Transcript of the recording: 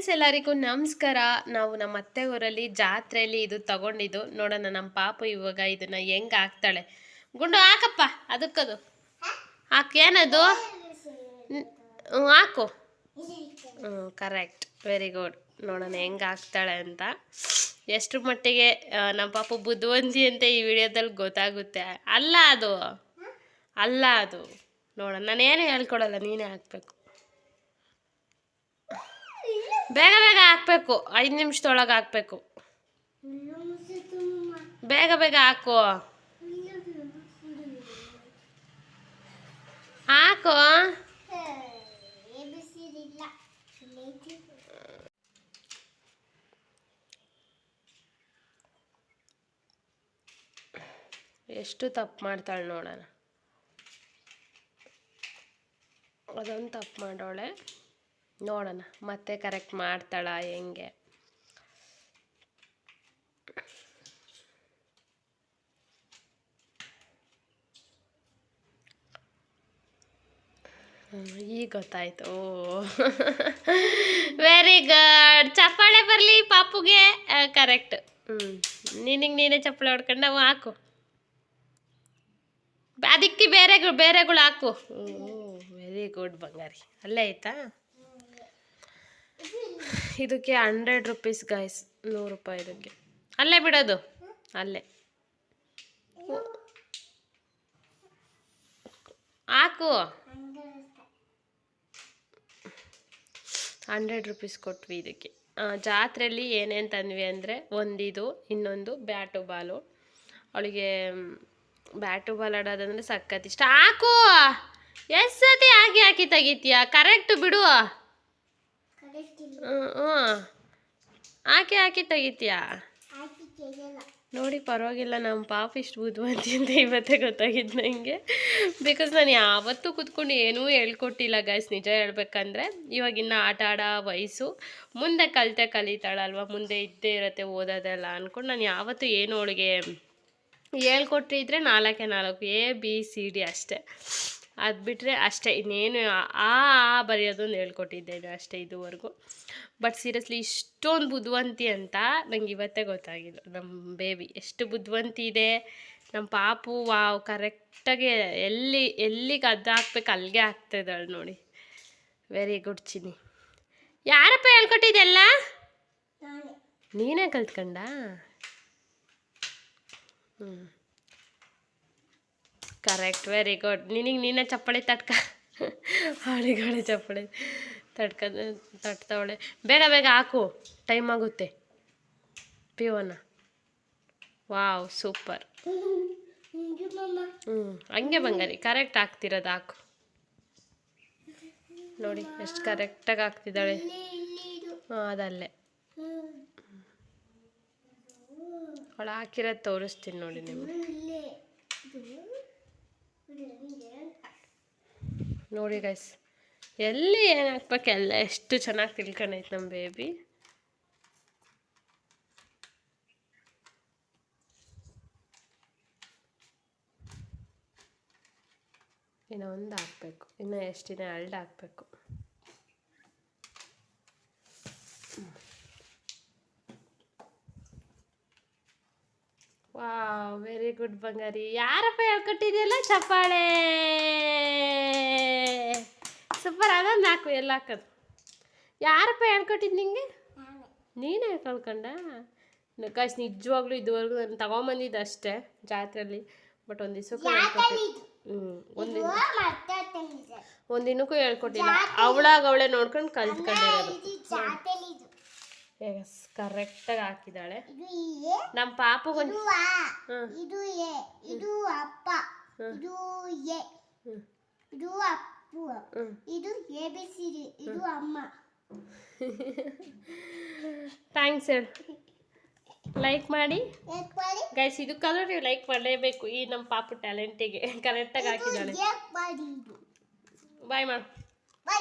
Friends, ಎಲ್ಲರಿಗೂ ನಮಸ್ಕಾರ. ನಾವು ನಮ್ಮ ಅತ್ತೆ ಊರಲ್ಲಿ ಜಾತ್ರೆಯಲ್ಲಿ ಇದು ತಗೊಂಡಿದ್ದು. ನೋಡೋಣ ನಮ್ಮ ಪಾಪ ಇವಾಗ ಇದನ್ನ ಹೆಂಗ್ ಹಾಕ್ತಾಳೆ. ಗುಂಡು ಹಾಕಪ್ಪ, ಅದಕ್ಕದು. ಏನದು? ಹಾಕು. ಹ್ಞೂ ಕರೆಕ್ಟ್ ವೆರಿ ಗುಡ್ ನೋಡೋಣ ಹೆಂಗ್ ಹಾಕ್ತಾಳೆ ಅಂತ. ಎಷ್ಟು ಮಟ್ಟಿಗೆ ನಮ್ಮ ಪಾಪ ಬುದ್ಧಿವಂತಿ ಅಂತ ಈ ವಿಡಿಯೋದಲ್ಲಿ ಗೊತ್ತಾಗುತ್ತೆ. ಅಲ್ಲ ಅದು. ಅಲ್ಲ ಅದು. ನೋಡೋಣ, ನಾನೇನು ಹೇಳ್ಕೊಡಲ್ಲ, ನೀನೇ ಹಾಕ್ಬೇಕು. ಬೇಗ ಬೇಗ ಹಾಕ್ಬೇಕು. ಐದು ನಿಮಿಷದೊಳಗೆ ಹಾಕ್ಬೇಕು. ಬೇಗ ಬೇಗ ಹಾಕು. ಹಾಕು. ಎಷ್ಟು ತಪ್ಪು ಮಾಡ್ತಾಳೆ ನೋಡೋಣ. ಅದೊಂದು ತಪ್ಪು ಮಾಡೋಳೆ. ನೋಡೋಣ. ಮತ್ತೆ ಕರೆಕ್ಟ್ ಮಾಡ್ತಾಳ ಹೆಂಗೆ? ಈಗ ಗೊತ್ತಾಯ್ತು. ಓ. ವೆರಿ ಗುಡ್ ಚಪ್ಪಾಳೆ ಬರಲಿ ಪಾಪುಗೆ. ಕರೆಕ್ಟ್ ಹ್ಞೂ ನಿನಗೆ ನೀನೇ ಚಪ್ಪಾಳೆ ಹೊಡ್ಕೊಂಡು ನಾವು ಹಾಕು. ಅದಕ್ಕೆ ಬೇರೆ ಬೇರೆಗಳು ಹಾಕು. ವೆರಿ ಗುಡ್ ಬಂಗಾರಿ. ಅಲ್ಲೇ ಆಯ್ತಾ? ಇದಕ್ಕೆ ಹಂಡ್ರೆಡ್ ರುಪೀಸ್ ಗಾಯ್ಸ್ ನೂರು ರೂಪಾಯಿ ಇದಕ್ಕೆ. ಅಲ್ಲೇ ಬಿಡೋದು. ಅಲ್ಲೇ. ಹಾಕು. ಹಂಡ್ರೆಡ್ ರುಪೀಸ್ ಕೊಟ್ವಿ ಇದಕ್ಕೆ. ಜಾತ್ರೆಯಲ್ಲಿ ಏನೇನು ತಂದ್ವಿ ಅಂದರೆ ಒಂದಿದು, ಇನ್ನೊಂದು ಬ್ಯಾಟು ಬಾಲು ಅವಳಿಗೆ ಬ್ಯಾಟು ಬಾಲ್ ಆಡೋದಂದ್ರೆ ಸಖತ್ ಇಷ್ಟ. ಹಾಕು. ಎಷ್ಟು ಸತಿ ಹಾಕಿ ಹಾಕಿ ತೆಗಿತೀಯ? ಕರೆಕ್ಟ್ ಬಿಡು. ಹಾಕಿ ಹಾಕಿ ತೆಗಿತೀಯಾ? ನೋಡಿ, ಪರವಾಗಿಲ್ಲ ನಮ್ಮ ಪಾಪ ಇಷ್ಟು ಬುದ್ಧಿವಂತಿ ಅಂತ ಇವತ್ತೇ ಗೊತ್ತಾಗಿದ್ದು ನನಗೆ ಬಿಕಾಸ್ ನಾನು ಯಾವತ್ತೂ ಕೂತ್ಕೊಂಡು ಏನೂ ಹೇಳ್ಕೊಟ್ಟಿಲ್ಲ ಗೈಸ್ ನಿಜ ಹೇಳ್ಬೇಕಂದ್ರೆ ಇವಾಗಿನ್ನ ಆಟ ಆಡೋ ವಯಸ್ಸು. ಮುಂದೆ ಕಲಿತೆ ಕಲಿತಾಳಲ್ವ? ಮುಂದೆ ಇದ್ದೇ ಇರತ್ತೆ ಓದೋದೆಲ್ಲ ಅಂದ್ಕೊಂಡು ನಾನು ಯಾವತ್ತೂ ಏನು ಅವಳಿಗೆ ಹೇಳ್ಕೊಟ್ಟಿದ್ರೆ ನಾಲ್ಕೇ ನಾಲ್ಕು ಎ ಬಿ ಸಿ ಡಿ ಅಷ್ಟೇ. ಅದು ಬಿಟ್ಟರೆ ಅಷ್ಟೇ. ಇನ್ನೇನು ಆ ಆ ಬರೆಯೋದೊಂದು ಹೇಳ್ಕೊಟ್ಟಿದ್ದೇನೆ ಅಷ್ಟೇ ಇದುವರೆಗೂ. ಬಟ್ ಸೀರಿಯಸ್ಲಿ ಇಷ್ಟೊಂದು ಬುದ್ಧಿವಂತಿ ಅಂತ ನಂಗೆ ಇವತ್ತೇ ಗೊತ್ತಾಗಿದ್ದು. ನಮ್ಮ ಬೇಬಿ ಎಷ್ಟು ಬುದ್ಧಿವಂತಿ ಇದೆ. ನಮ್ಮ ಪಾಪು ವಾವ್ ಕರೆಕ್ಟಾಗಿ ಎಲ್ಲಿ ಎಲ್ಲಿಗೆ ಅದು ಹಾಕ್ಬೇಕು ಅಲ್ಲಿಗೆ ಹಾಕ್ತಿದ್ದಾಳೆ ನೋಡಿ. ವೆರಿ ಗುಡ್ ಚಿನ್ನಿ. ಯಾರಪ್ಪ ಹೇಳ್ಕೊಟ್ಟಿದ್ದೆಲ್ಲ? ನೀನೇ. ಕಲ್ತ್ಕಂಡ? ಹ್ಞೂ ಕರೆಕ್ಟ್ ವೆರಿ ಗುಡ್ ನಿನಗೆ ನೀನೇ ಚಪ್ಪಳಿ ತಟ್ಕ. ಹಾಳಿಗಾಳಿ ಚಪ್ಪಳಿ ತಟ್ಕ ತಟ್ತವಳೆ ಬೇಗ ಬೇಗ ಹಾಕು ಟೈಮ್ ಆಗುತ್ತೆ. ಪಿಯೋನ ವಾವ್ ಸೂಪರ್ ಹ್ಞೂ ಹಂಗೆ ಬಂಗಾರಿ. ಕರೆಕ್ಟ್ ಹಾಕ್ತಿರೋದು ಹಾಕು. ನೋಡಿ, ಎಷ್ಟು ಕರೆಕ್ಟಾಗಿ ಹಾಕ್ತಿದ್ದಾಳೆ. ಹಾಂ, ಅದಲ್ಲೇ. ಅವಳು ಹಾಕಿರೋದು ತೋರಿಸ್ತೀನಿ ನೋಡಿ ನಿಮಗೆ. ನೋಡಿ ಗೈಸ್ ಎಲ್ಲಿ ಏನು ಹಾಕ್ಬೇಕು ಎಲ್ಲ ಎಷ್ಟು ಚೆನ್ನಾಗಿ ತಿಳ್ಕೊಂಡೈತೆ ನಮ್ಮ ಬೇಬಿ ಇನ್ನು ಒಂದು ಹಾಕ್ಬೇಕು. ಇನ್ನು ಎಷ್ಟಿನ ಎರಡು ಹಾಕ್ಬೇಕು. ವಾವ್ ವೆರಿ ಗುಡ್ ಬಂಗಾರಿ. ಯಾರಪ್ಪ ಹೇಳ್ಕೊಟ್ಟಿದೆಯಲ್ಲ ಚಪ್ಪಾಳೆ? ಸೂಪರ್ ಅದೊಂದು ನಾಲ್ಕು ಎಲ್ಲ ಹಾಕೋದು. ಯಾರಪ್ಪ ಹೇಳ್ಕೊಟ್ಟಿದ್ದು ನಿಂಗೆ? ನೀನೇ ಕಳ್ಕೊಂಡ? ನಕಾಶ್ ನಿಜವಾಗ್ಲೂ ಇದುವರೆಗೂ ನಾನು ತಗೊಂಬಂದಿದ್ದು ಅಷ್ಟೇ ಜಾತ್ರೆಯಲ್ಲಿ ಬಟ್ ಒಂದು ದಿವಸಕ್ಕೂ ಹೇಳ್ಕೊಟ್ಟಿದ್ದು ಹ್ಞೂ ಒಂದು ಒಂದಿನಕ್ಕೂ ಹೇಳ್ಕೊಟ್ಟಿಲ್ಲ. ಅವಳಾಗ ಅವಳೆ ನೋಡ್ಕೊಂಡು ಕಲ್ತ್ಕೊಂಡಿರೋದು. ಎಸ್ ಕರೆಕ್ಟಾಗಿ ಹಾಕಿದಾಳೆ ನಮ್ಮ ಪಾಪಗೊಂದು ಹ್ಞೂ ಇದು ಎ ಇದು ಅಪ್ಪ ಇದು ಎ ಇದು ಅಪ್ಪು ಇದು ಎ ಬಿ ಸಿ ಡಿ ಇದು ಅಮ್ಮ. ಥ್ಯಾಂಕ್ಸ್ ಹೇಳು. ಲೈಕ್ ಮಾಡಿ. ಯಾಕ್ ಮಾಡಿ. ಗೈಸ್ ಇದಕ್ಕಾದ್ರೂ ನೀವು ಲೈಕ್ ಮಾಡಲೇಬೇಕು ಈ ನಮ್ಮ ಪಾಪು ಟ್ಯಾಲೆಂಟಿಗೆ ಕರೆಕ್ಟಾಗಿ ಹಾಕಿದ್ದಾಳೆ. ಬಾಯ್ ಮಾಡಿ ಇದು. ಬಾಯ್ ಮಾಡು ಬೈ